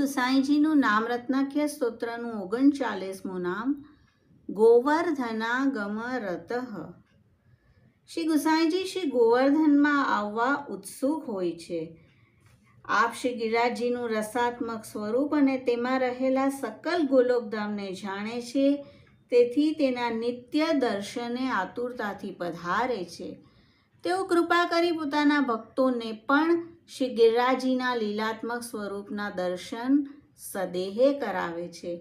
ગુસાઈજીનું નામ રત્નાખ્ય સ્તોત્રનું ઓગણચાલીસમું નામ ગોવર્ધનાગમ રત શ્રી ગુસાઈજી શ્રી ગોવર્ધનમાં આવવા ઉત્સુક હોય છે. આપ શ્રી ગિરિરાજજીનું રસાત્મક સ્વરૂપ અને તેમાં રહેલા સકલ ગોલોકધામને જાણે છે, તેથી તેના નિત્ય દર્શને આતુરતાથી પધારે છે. તેઓ કૃપા કરી પોતાના ભક્તોને પણ શ્રી ગિરિરાજીના લીલાત્મક સ્વરૂપના દર્શન સદેહે કરાવે છે.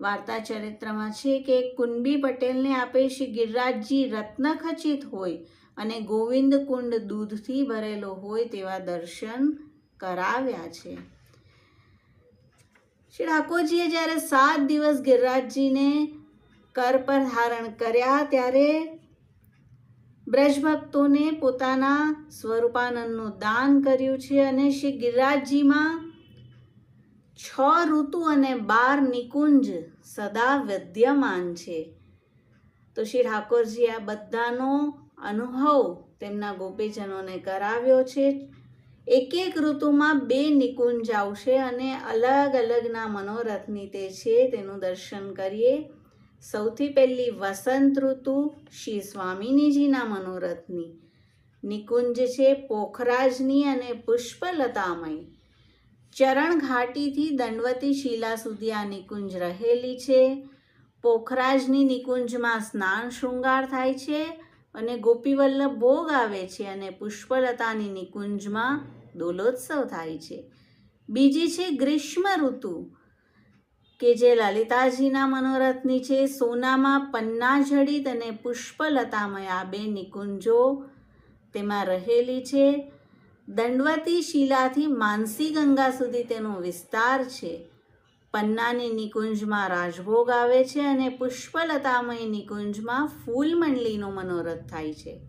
વાર્તા ચરિત્રમાં છે કે કુંબી પટેલને આપે શ્રી ગિરિરાજજી રત્નખચિત હોય અને ગોવિંદ કુંડ દૂધથી ભરેલો હોય તેવા દર્શન કરાવ્યા છે. શ્રી ઠાકોરજીએ જ્યારે સાત દિવસ ગિરિરાજજીને કર પર ધારણ કર્યા ત્યારે બ્રજભક્તોને પોતાના સ્વરૂપાનંદનું દાન કર્યું છે અને શ્રી ગિરિરાજજીમાં છ ઋતુ અને બાર નિકુંજ સદા વિદ્યમાન છે. તો શ્રી ઠાકોરજી આ બધાનો અનુભવ તેમના ગોપીજનોને કરાવ્યો છે. એક એક ઋતુમાં બે નિકુંજ આવશે અને અલગ અલગના મનોરથની તે છે, તેનું દર્શન કરીએ. સૌથી પહેલી વસંત ઋતુ શ્રી સ્વામિનીજીના મનોરથની. નિકુંજ છે પોખરાજની અને પુષ્પલતામય. ચરણ ઘાટીથી દંડવતી શિલા સુધી આ નિકુંજ રહેલી છે. પોખરાજની નિકુંજમાં સ્નાન શૃંગાર થાય છે અને ગોપીવલ્લભ ભોગ આવે છે અને પુષ્પલતાની નિકુંજમાં દોલોત્સવ થાય છે. બીજી છે ગ્રીષ્મ ઋતુ. કે જે લલિતાજીના મનોરથની છે, સોનામાં પન્ના જડિત અને પુષ્પલતામય આ બે નિકુંજો તેમાં રહેલી છે. દંડવતી શિલાથી માનસી ગંગા સુધી તેનો વિસ્તાર છે. પન્નાની નિકુંજમાં રાજભોગ આવે છે અને પુષ્પલતામય નિકુંજમાં ફૂલમંડલીનો મનોરથ થાય છે.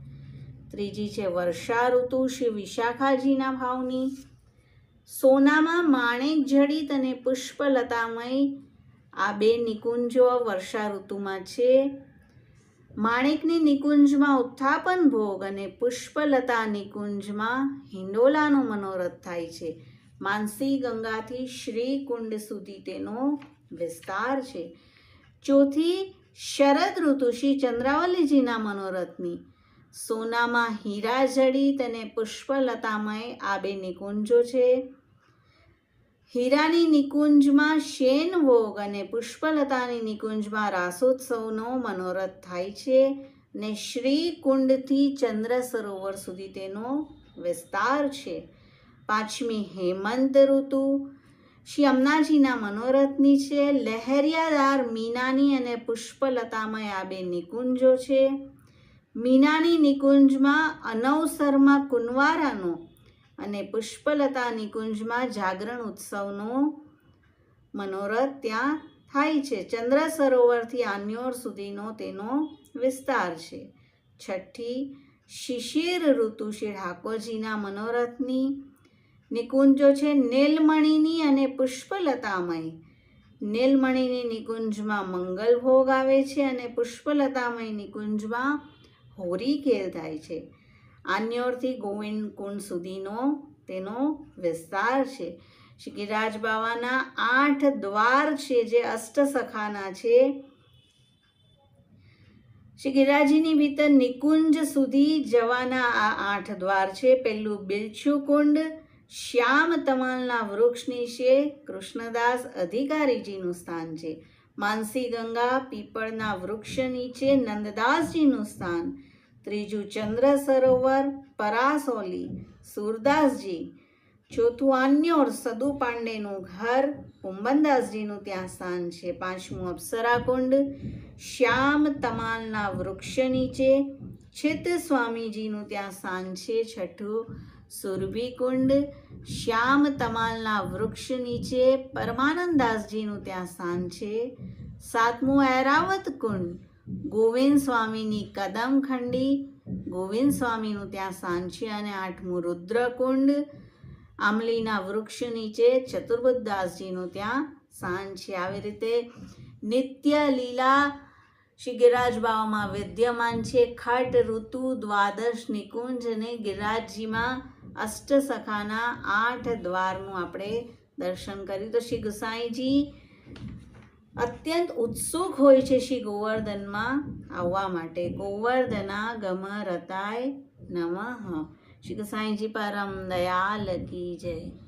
ત્રીજી છે વર્ષા ઋતુ, શ્રી વિશાખાજીના ભાવની. સોનામાં માણેક જડિત અને પુષ્પલતામય આ બે નિકુંજો વર્ષા ઋતુમાં છે. માણેકની નિકુંજમાં ઉત્થાપન ભોગ અને પુષ્પલતા નિકુંજમાં હિંડોલાનો મનોરથ થાય છે. માનસી ગંગાથી શ્રી કુંડ સુધી તેનો વિસ્તાર છે. ચોથી, શરદ ઋતુ શ્રી ચંદ્રાવલીજીના મનોરથની. સોનામાં હીરા જડી અને પુષ્પલતામય આ બે નિકુંજો છે. હીરાની નિકુંજમાં શેન ભોગ અને પુષ્પલતાની નિકુંજમાં રાસોત્સવનો મનોરથ થાય છે ને શ્રી કુંડથી ચંદ્ર સરોવર સુધી તેનો વિસ્તાર છે. પાંચમી હેમંત ઋતુ. શ્રી અમનાજીના મનોરથની છે. લહેરિયાદાર મીનાની અને પુષ્પલતામય આ બે નિકુંજો છે. મીનાની નિકુંજમાં અનવસરમાં કુંવારાનો અને પુષ્પલતા નિકુંજમાં જાગરણ ઉત્સવનો મનોરથ ત્યાં થાય છે. ચંદ્ર સરોવરથી આન્યોર સુધીનો તેનો વિસ્તાર છે. છઠ્ઠી, શિશિર ઋતુ શ્રી ઠાકોરજીના મનોરથની નિકુંજો છે નીલમણીની અને પુષ્પલતામય. નીલમણીની નિકુંજમાં મંગલ ભોગ આવે છે અને પુષ્પલતામય નિકુંજમાં હોરી ખેલ થાય છે. આન્યોરથી ગોવિંદ કુંડ સુધીનો તેનો વિસ્તાર છે. શ્રી ગિરિરાજ બાવાના આઠ દ્વાર છે જે અષ્ટસખાના છે. શ્રી ગિરિરાજીની ભીતર નિકુંજ સુધી જવાના આ આઠ દ્વાર છે. પહેલું બિલછુ કુંડ, શ્યામ તમાલના વૃક્ષની છે. કૃષ્ણદાસ અધિકારીજીનું સ્થાન છે. માનસી ગંગા પીપળના વૃક્ષ નીચે નંદદાસજીનું સ્થાન ત્રીજું ચંદ્ર સરોવર, પરાસોલી, સુરદાસજી. ચોથું આન્યોર સદુ પાંડેનું ઘર કુંબનદાસજીનું ત્યાં સ્થાન છે. પાંચમું અપ્સરાકુંડ, શ્યામ તમાલના વૃક્ષ નીચે છિત સ્વામીજીનું ત્યાં સ્થાન છે. છઠ્ઠું સુરભીકુંડ, શ્યામ તમાલના વૃક્ષ નીચે પરમાનંદાસજીનું ત્યાં સ્થાન છે. સાતમું ઐરાવત કુંડ ગોવિંદ સ્વામીની કદમખંડી ગોવિંદ સ્વામીનું ત્યાં સ્થાન અને આઠમું રુદ્રકુંડ. આમલીના વૃક્ષ નીચે ચતુર્બુદ્ધદાસજીનું ત્યાં સ્થાન આવી રીતે નિત્ય લીલા શ્રી ગિરિરાજ વિદ્યમાન છે. ખટ, ઋતુ, દ્વાદશ, નિકુંજ અને ગિરિરાજજીમાં અષ્ટસખાના આઠ દ્વારનું આપણે દર્શન કર્યું. તો શ્રી ગુસાઈજી અત્યંત ઉત્સુક હોય છે શ્રી ગોવર્ધનમાં આવવા માટે. ગોવર્ધના ગમ રતાય નમઃ. શ્રી સાંઈજી પરમ દયાલ કી જય.